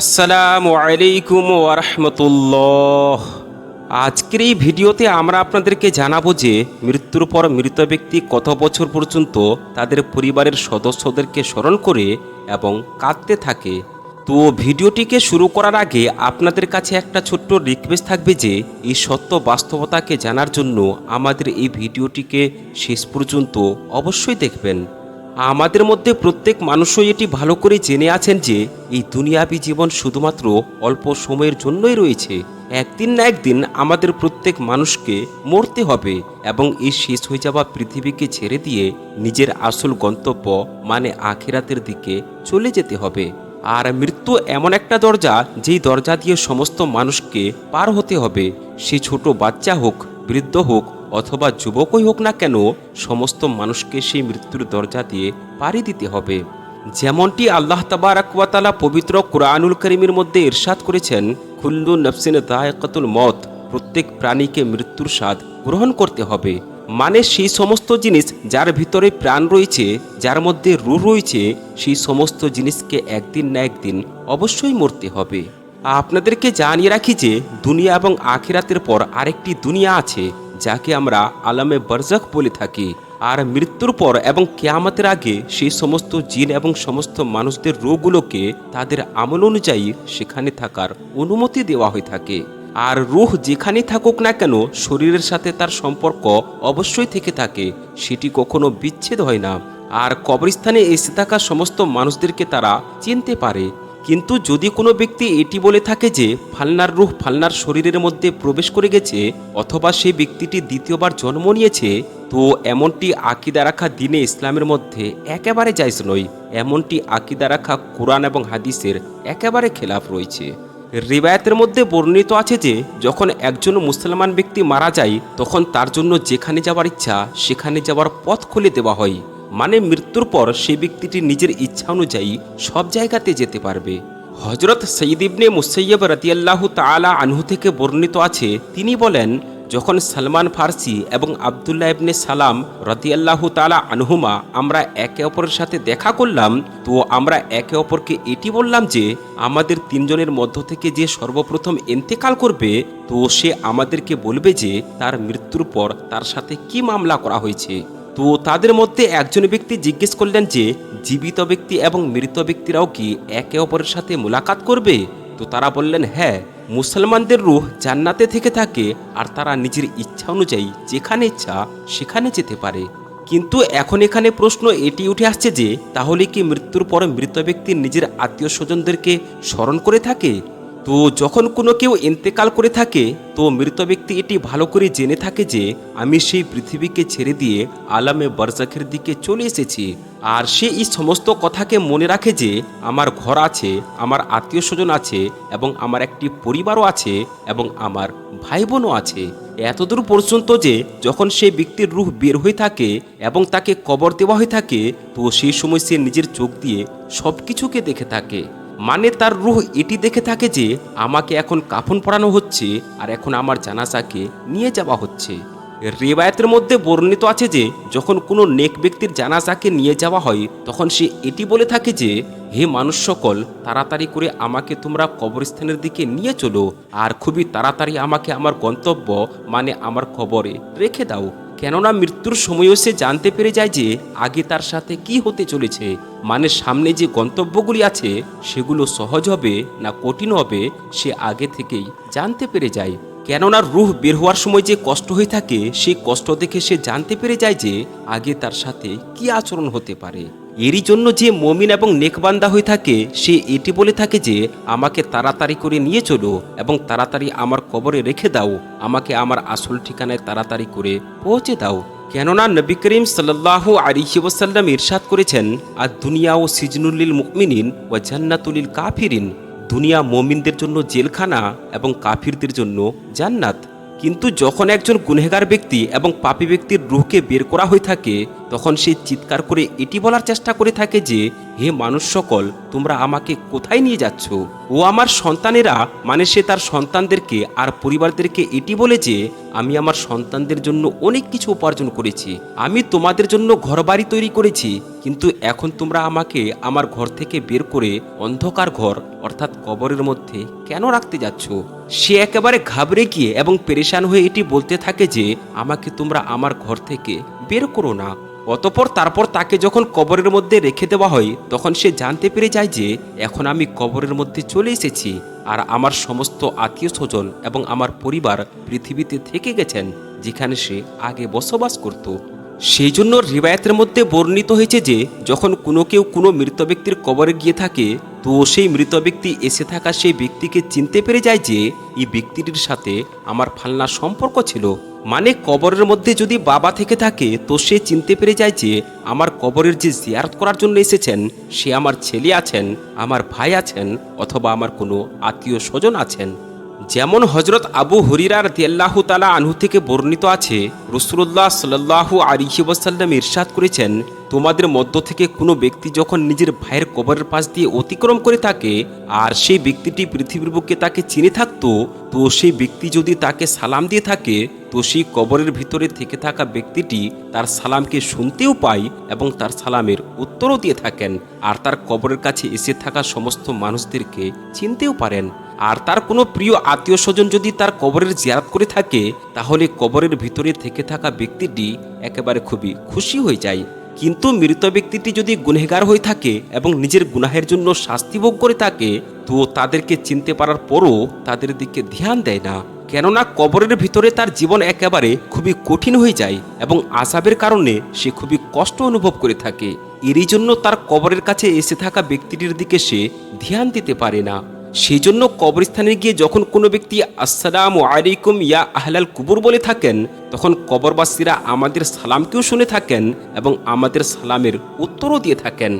আসসালামু আলাইকুম ওরহমতুল্লাহ আজকের এই ভিডিওতে আমরা আপনাদেরকে জানাব যে মৃত্যুর পর মৃত ব্যক্তি কত বছর পর্যন্ত তাদের পরিবারের সদস্যদেরকে স্মরণ করে এবং কাঁদতে থাকে। তো ভিডিওটিকে শুরু করার আগে আপনাদের কাছে একটা ছোট্ট রিকোয়েস্ট থাকবে যে এই সত্য বাস্তবতাকে জানার জন্য আমাদের এই ভিডিওটিকে শেষ পর্যন্ত অবশ্যই দেখবেন। আমাদের মধ্যে প্রত্যেক মানুষই এটি ভালো করে জেনে আছেন যে, এই দুনিয়াবি জীবন শুধুমাত্র অল্প সময়ের জন্যই রয়েছে। একদিন না একদিন আমাদের প্রত্যেক মানুষকে মরতে হবে এবং এই শেষ হয়ে যাওয়া পৃথিবীকে ছেড়ে দিয়ে নিজের আসল গন্তব্য মানে আখিরাতের দিকে চলে যেতে হবে। আর মৃত্যু এমন একটা দরজা, যেই দরজা দিয়ে সমস্ত মানুষকে পার হতে হবে। সে ছোট বাচ্চা হোক, বৃদ্ধ হোক অথবা যুবকই হোক না কেন, সমস্ত মানুষকে সেই মৃত্যুর দরজা দিয়ে পাড়ি দিতে হবে। যেমনটি আল্লাহ তাবারাকালা পবিত্র কোরআনুল করিমের মধ্যে ইরশাদ করেছেন খুল্লু নফসিন দায়কাতুল মত প্রত্যেক প্রাণীকে মৃত্যুর স্বাদ গ্রহণ করতে হবে। মানে সেই সমস্ত জিনিস যার ভিতরে প্রাণ রয়েছে, যার মধ্যে রু রয়েছে, সেই সমস্ত জিনিসকে একদিন না একদিন অবশ্যই মরতে হবে। আপনাদেরকে জানিয়ে রাখি যে, দুনিয়া এবং আখিরাতের পর আরেকটি দুনিয়া আছে। যাকে আমরা আলামে বরজক বলে থাকি, আর মৃত্যুর পর এবং কেয়ামতের আগে সেই সমস্ত জিন এবং সমস্ত মানুষদের রোগগুলোকে তাদের আমল অনুযায়ী সেখানে থাকার অনুমতি দেওয়া হয়ে থাকে। আর রুহ যেখানে থাকুক না কেন, শরীরের সাথে তার সম্পর্ক অবশ্যই থেকে থাকে, সেটি কখনো বিচ্ছেদ হয় না। আর কবরস্থানে এসে থাকা সমস্ত মানুষদেরকে তারা চিনতে পারে কিন্তু যদি কোনো ব্যক্তি এটি বলে থাকে যে ফালনার রুহ ফালনার শরীরের মধ্যে প্রবেশ করে গেছে অথবা সেই ব্যক্তিটি দ্বিতীয়বার জন্ম নিয়েছে, তো এমনটি আকিদা রাখা দিনে ইসলামের মধ্যে একেবারে জায়জ নয়। এমনটি আকিদা রাখা কোরআন এবং হাদিসের একেবারে খেলাফ রয়েছে। রিবায়াতের মধ্যে বর্ণিত আছে যে, যখন একজন মুসলমান ব্যক্তি মারা যায়, তখন তার জন্য যেখানে যাওয়ার ইচ্ছা, সেখানে যাওয়ার পথ খুলে দেওয়া হয়। মানে মৃত্যুর পর সেই ব্যক্তিটি নিজের ইচ্ছা অনুযায়ী সব জায়গাতে যেতে পারবে। হজরত সঈদ ইবনে মুসৈয়ব রতিয়াল্লাহু তালা আনহু থেকে বর্ণিত আছে, তিনি বলেন, যখন সালমান ফার্সি এবং আবদুল্লাহ ইবনে সালাম রতিয়াল্লাহু তালা আনহুমা আমরা একে অপরের সাথে দেখা করলাম, তো আমরা একে অপরকে এটি বললাম যে, আমাদের তিনজনের মধ্য থেকে যে সর্বপ্রথম এন্তেকাল করবে, তো সে আমাদেরকে বলবে যে, তার মৃত্যুর পর তার সাথে কি মামলা করা হয়েছে। তো তাদের মধ্যে একজন ব্যক্তি জিজ্ঞেস করলেন যে, জীবিত ব্যক্তি এবং মৃত ব্যক্তিরাও কি একে অপরের সাথে মোলাকাত করবে? তো তারা বললেন হ্যাঁ মুসলমানদের রুহ জান্নাতে থেকে থাকে আর তারা নিজের ইচ্ছা অনুযায়ী যেখানে ইচ্ছা সেখানে যেতে পারে। কিন্তু এখন এখানে প্রশ্ন এটি উঠে আসছে যে, তাহলে কি মৃত্যুর পর মৃত ব্যক্তি নিজের আত্মীয় স্বজনদেরকে স্মরণ করে থাকে? তো যখন কোনো কেউ ইন্তেকাল করে থাকে, তো মৃত ব্যক্তি এটি ভালো করে জেনে থাকে যে, আমি সেই পৃথিবীকে ছেড়ে দিয়ে আলামে বরজাখের দিকে চলে এসেছি। আর সে এই সমস্ত কথাকে মনে রাখে যে, আমার ঘর আছে, আমার আত্মীয় স্বজন আছে, এবং আমার একটি পরিবারও আছে, এবং আমার ভাই বোনও আছে। এতদূর পর্যন্ত যে, যখন সেই ব্যক্তির রূহ বের হয়ে থাকে এবং তাকে কবর দেওয়া হয়ে থাকে, তো সেই সময় সে নিজের চোখ দিয়ে সব কিছুকে দেখে থাকে। মানে তার রুহ এটি দেখে থাকে যে আমাকে এখন কাফন পরানো হচ্ছে আর এখন আমার জানাজাকে নিয়ে যাওয়া হচ্ছে। রেবায়তের মধ্যে বর্ণিত আছে যে, যখন কোনো নেক ব্যক্তির জানাজাকে নিয়ে যাওয়া হয়, তখন সে এটি বলে থাকে যে, হে মানুষ সকল, তাড়াতাড়ি করে আমাকে তোমরা কবরস্থানের দিকে নিয়ে চলো, আর খুবই তাড়াতাড়ি আমাকে আমার গন্তব্য মানে আমার কবরে রেখে দাও। কেননা মৃত্যুর সময়ও সে জানতে পেরে যায় যে আগে তার সাথে কি হতে চলেছে মানে সামনে যে গন্তব্যগুলি আছে, সেগুলো সহজ হবে না কঠিন হবে, সে আগে থেকেই জানতে পেরে যায়। কেননা রুহ বের হওয়ার সময় যে কষ্ট হয়ে থাকে, সেই কষ্ট দেখে সে জানতে পেরে যায় যে আগে তার সাথে কি আচরণ হতে পারে। এরই জন্য যে মমিন এবং নেকবান্দা হয়ে থাকে, সে এটি বলে থাকে যে, আমাকে তাড়াতাড়ি করে নিয়ে চলো এবং তাড়াতাড়ি আমার কবরে রেখে দাও। আমাকে আমার আসল ঠিকানায় তাড়াতাড়ি করে পৌঁছে দাও। কেননা নবী করিম সাল্লাহ আলিহি ওসাল্লাম ইরশাদ করেছেন, আর দুনিয়া ও সিজনুল্লিল মুকমিনিন ও জান্নাতুলিল কাফিরিন। দুনিয়া মমিনদের জন্য জেলখানা এবং কাফিরদের জন্য জান্নাত। কিন্তু যখন একজন গুনহেগার ব্যক্তি এবং পাপী ব্যক্তির রুহকে বের করা হয়ে থাকে তখন সে চিৎকার করে এটি বলার চেষ্টা করে থাকে যে, হে মানুষ সকল, তোমরা আমাকে কোথায় নিয়ে যাচ্ছ? ও আমার সন্তানেরা? মানে সে তার সন্তানদেরকে আর পরিবারদেরকে এটি বলে যে, আমি আমার সন্তানদের জন্য অনেক কিছু উপার্জন করেছি। আমি তোমাদের জন্য ঘরবাড়ি তৈরি করেছি। কিন্তু এখন তোমরা আমাকে আমার ঘর থেকে বের করে অন্ধকার ঘর, অর্থাৎ কবরের মধ্যে কেন রাখতে যাচ্ছ? সে একেবারে ঘাবড়ে গিয়ে এবং পেরেশান হয়ে এটি বলতে থাকে যে, আমাকে তোমরা আমার ঘর থেকে বের করো না। অতপর তারপর তাকে যখন কবরের মধ্যে রেখে দেওয়া হয়, তখন সে জানতে পেরে যায় যে, এখন আমি কবরের মধ্যে চলে এসেছি আর আমার সমস্ত আত্মীয় স্বজন এবং আমার পরিবার পৃথিবীতে থেকে গেছেন, যেখানে সে আগে বসবাস করত। সেই জন্য রিবায়াতের মধ্যে বর্ণিত হয়েছে যে, যখন কোনো কেউ কোনো মৃত ব্যক্তির কবরে গিয়ে থাকে, তো সেই মৃত ব্যক্তি এসে থাকা সেই ব্যক্তিকে চিনতে পেরে যায় যে, এই ব্যক্তিটির সাথে আমার ফালনা সম্পর্ক ছিল। মানে কবরের মধ্যে যদি বাবা থেকে থাকে, তো সে চিনতে পেরে যায় যে আমার কবরের যে জিয়ারত করার জন্য এসেছেন, সে আমার ছেলে আছেন, আমার ভাই আছেন, অথবা আমার কোনো আত্মীয় স্বজন আছেন। যেমন হজরত আবু হরিরার দিয়াল্লাহু তালা আনহু থেকে বর্ণিত আছে রসুল্লাহ সাল্লাহু আলিহি ওয়াসাল্লাম ইরশাদ করেছেন, তোমাদের মধ্য থেকে কোনো ব্যক্তি যখন নিজের ভাইয়ের কবরের পাশ দিয়ে অতিক্রম করে থাকে আর সেই ব্যক্তিটি পৃথিবীর বুকে তাকে চিনে থাকতো, তো সেই ব্যক্তি যদি তাকে সালাম দিয়ে থাকে, তো সেই কবরের ভিতরে থেকে থাকা ব্যক্তিটি তার সালামকে শুনতেও পায় এবং তার সালামের উত্তরও দিয়ে থাকেন। আর তার কবরের কাছে এসে থাকা সমস্ত মানুষদেরকে চিনতেও পারেন। আর তার কোনো প্রিয় আত্মীয় স্বজন যদি তার কবরের জিয়ারত করে থাকে, তাহলে কবরের ভিতরে থেকে থাকা ব্যক্তিটি একেবারে খুবই খুশি হয়ে যায়। কিন্তু মৃত ব্যক্তিটি যদি গুনহেগার হয়ে থাকে এবং নিজের গুনাহের জন্য শাস্তি ভোগ করে থাকে, তো তাদেরকে চিনতে পারার পরও তাদের দিকে ধ্যান দেয় না। কেননা কবরের ভিতরে তার জীবন একেবারে খুবই কঠিন হয়ে যায় এবং আসাবের কারণে সে খুবই কষ্ট অনুভব করে থাকে। এরই জন্য তার কবরের কাছে এসে থাকা ব্যক্তিটির দিকে সে ধ্যান দিতে পারে না। সেই জন্য কবরস্থানে গিয়ে যখন কোনো ব্যক্তি, আসসালাম আলাইকুম ইয়া আহলাল কুবুর বলে থাকেন, তখন কবরবাসীরা আমাদের সালামকেও শুনে থাকেন এবং আমাদের সালামের উত্তরও দিয়ে থাকেন।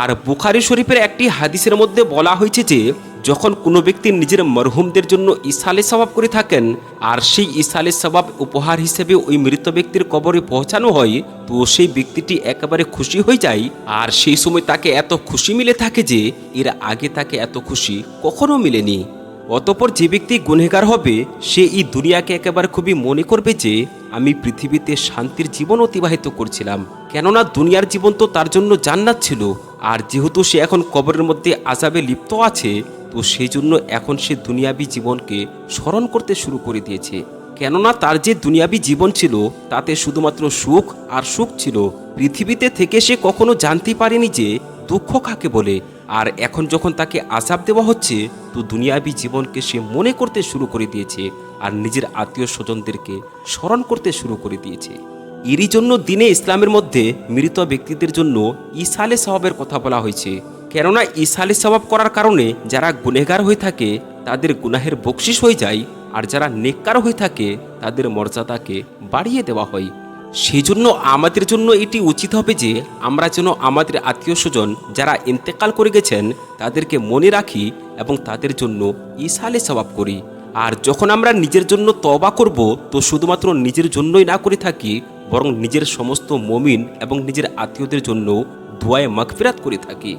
আর বুখারি শরীফের একটি হাদিসের মধ্যে বলা হয়েছে যে যখন কোনো ব্যক্তি নিজের মরহুমদের জন্য ইসালে সবাব করে থাকেন আর সেই ইসালে সবাব উপহার হিসেবে ওই মৃত ব্যক্তির কবরে পৌঁছানো হয়, তো সেই ব্যক্তিটি একেবারে খুশি হয়ে যায় আর সেই সময় তাকে এত খুশি মিলে থাকে যে এর আগে তাকে এত খুশি কখনো মিলেনি। অতপর যে ব্যক্তি গুনহেগার হবে, সে এই দুনিয়াকে একেবারে খুবই মনে করবে যে আমি পৃথিবীতে শান্তির জীবন অতিবাহিত করছিলাম। কেননা দুনিয়ার জীবন তো তার জন্য জান্নাত ছিল, আর যেহেতু সে এখন কবরের মধ্যে আজাবে লিপ্ত আছে তো সেই জন্য এখন সে দুনিয়াবী জীবনকে স্মরণ করতে শুরু করে দিয়েছে। কেননা তার যে দুনিয়াবী জীবন ছিল, তাতে শুধুমাত্র সুখ আর সুখ ছিল। পৃথিবীতে থেকে সে কখনো জানতে পারেনি যে দুঃখ কাকে বলে। আর এখন যখন তাকে আজাব দেওয়া হচ্ছে, তো দুনিয়াবী জীবনকে সে মনে করতে শুরু করে দিয়েছে আর নিজের আত্মীয় স্বজনদেরকে স্মরণ করতে শুরু করে দিয়েছে। এরই জন্য দিনে ইসলামের মধ্যে মৃত ব্যক্তিদের জন্য ইসালে স্বভাবের কথা বলা হয়েছে। কেননা ইসালে স্বভাব করার কারণে যারা গুনেগার হয়ে থাকে, তাদের গুনাহের বকশিস হয়ে যায়, আর যারা নেককার হয়ে থাকে, তাদের মর্যাদাকে বাড়িয়ে দেওয়া হয়। সেই জন্য আমাদের জন্য এটি উচিত হবে যে, আমরা যেন আমাদের আত্মীয় স্বজন যারা ইন্তেকাল করে গেছেন, তাদেরকে মনে রাখি এবং তাদের জন্য ইসালে সবাব করি। আর যখন আমরা নিজের জন্য তবা করব, তো শুধুমাত্র নিজের জন্যই না করে থাকি, বরং নিজের সমস্ত মমিন এবং নিজের আত্মীয়দের জন্য দোয়ায় মাগফিরাত করে থাকি।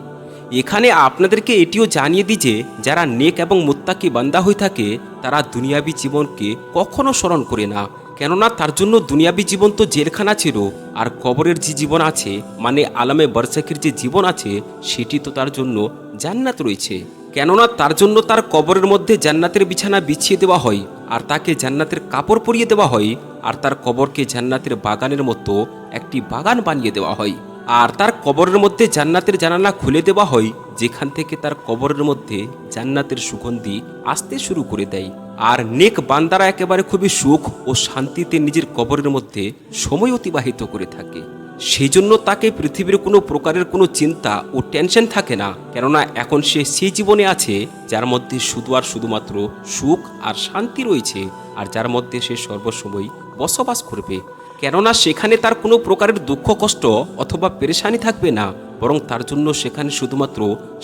এখানে আপনাদেরকে এটিও জানিয়ে দিই যে, যারা নেক এবং মুত্তাকি বান্দা হয়ে থাকে, তারা দুনিয়াবি জীবনকে কখনো স্মরণ করে না। কেননা তার জন্য দুনিয়াবি জীবন তো জেলখানা ছিল, আর কবরের যে জীবন আছে মানে আলামে বরসাকির যে জীবন আছে, সেটি তো তার জন্য জান্নাত রয়েছে। কেননা তার জন্য তার কবরের মধ্যে জান্নাতের বিছানা বিছিয়ে দেওয়া হয়, আর তাকে জান্নাতের কাপড় পরিয়ে দেওয়া হয়, আর তার কবরকে জান্নাতের বাগানের মতো একটি বাগান বানিয়ে দেওয়া হয়। আর তার কবরের মধ্যে জান্নাতের জানালা খুলে দেওয়া হয়, যেখান থেকে তার কবরের মধ্যে জান্নাতের সুগন্ধি আসতে শুরু করে দেয়। আর নেক বান্দারা একেবারে খুবই সুখ ও শান্তিতে নিজের কবরের মধ্যে সময় অতিবাহিত করে থাকে। সেই জন্য তাকে পৃথিবীর কোনো প্রকারের কোনো চিন্তা ও টেনশন থাকে না, কেননা এখন সে সেই জীবনে আছে যার মধ্যে শুধু আর শুধুমাত্র সুখ আর শান্তি রয়েছে, আর যার মধ্যে সে সর্বসময় বসবাস করবে। কেননা সেখানে তার কোনো প্রকারের দুঃখ, কষ্ট অথবা পেরেশানি থাকবে না, বরং তার জন্য সেখানে শুধুমাত্র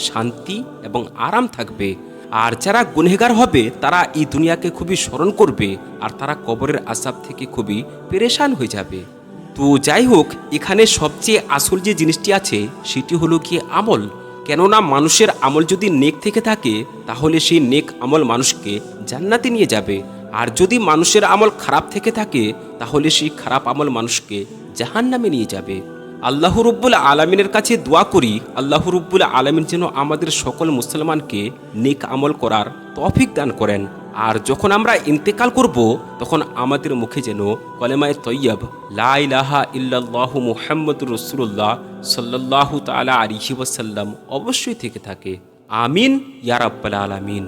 শান্তি এবং আরাম থাকবে। আর যারা গুনহেগার হবে, তারা এই দুনিয়াকে খুবই স্মরণ করবে, আর তারা কবরের আসাব থেকে খুবই পেরেশান হয়ে যাবে। তো যাই হোক, এখানে সবচেয়ে আসল যে জিনিসটি আছে, সেটি হলো কি আমল? কেননা মানুষের আমল যদি নেক থেকে থাকে, তাহলে সেই নেক আমল মানুষকে জান্নাতে নিয়ে যাবে। আর যদি মানুষের আমল খারাপ থেকে থাকে, তাহলে সেই খারাপ আমল মানুষকে জাহান্নামে নিয়ে যাবে। আল্লাহ রব্বুল আলমিনের কাছে দোয়া করি, আল্লাহ রব্বুল আলমিন যেন আমাদের সকল মুসলমানকে নেক আমল করার তফিক দান করেন। আর যখন আমরা ইন্তেকাল করব, তখন আমাদের মুখে যেন কলেমায় তৈয়ব, লা ইলাহা ইল্লাল্লাহু মুহাম্মদুর রসুল্লাহ সাল্লাল্লাহু তাআলা আলাইহি ওয়াসাল্লাম অবশ্যই থেকে থাকে। আমিন, ইয়া রাব্বাল আলামিন।